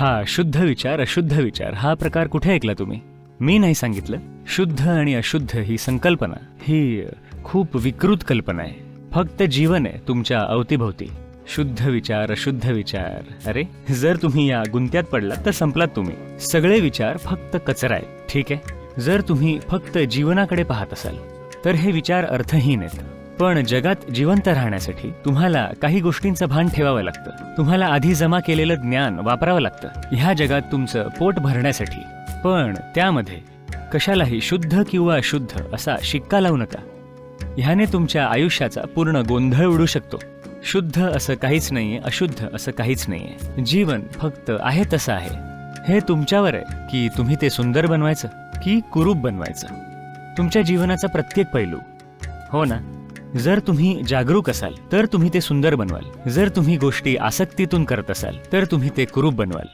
हा शुद्ध विचार अशुद्ध विचार. हा प्रकार कुठे ऐकला तुम्ही? मी नाही सांगितलं. शुद्ध आणि अशुद्ध ही संकल्पना. ही खूप विकृत कल्पना आहे. फक्त जीवन आहे तुमच्या अवतीभोवती. शुद्ध विचार अशुद्ध विचार. अरे जर तुम्ही या गुंत्यात पडलात तर संपलात तुम्ही. सगळे विचार फक्त कचरा आहे ठीक आहे? जर तुम्ही फक्त जीवनाकडे पाहत असाल तर हे विचार अर्थहीन आहेत. पण जगात जिवंत राहण्यासाठी तुम्हाला काही गोष्टींचं भान ठेवावं लागतं. तुम्हाला आधी जमा केलेलं ज्ञान वापरावं लागतं. ह्या जगात तुमचं पोट भरण्यासाठी. पण त्यामध्ये कशालाही शुद्ध किंवा अशुद्ध असा शिक्का लावू नका. ह्याने तुमच्या आयुष्याचा पूर्ण गोंधळ उडू शकतो. शुद्ध असं काहीच नाहीये अशुद्ध असं काहीच नाहीये. जीवन फक्त आहे तसं आहे. हे तुमच्यावर आहे की तुम्ही ते सुंदर बनवायचं की कुरूप बनवायचं. तुमच्या जीवनाचा प्रत्येक पैलू. हो ना? जर तुम्ही जागरूक असाल तर तुम्ही ते सुंदर बनवाल. जर तुम्ही गोष्टी आसक्तीतून करत असाल तर तुम्ही ते कुरूप बनवाल.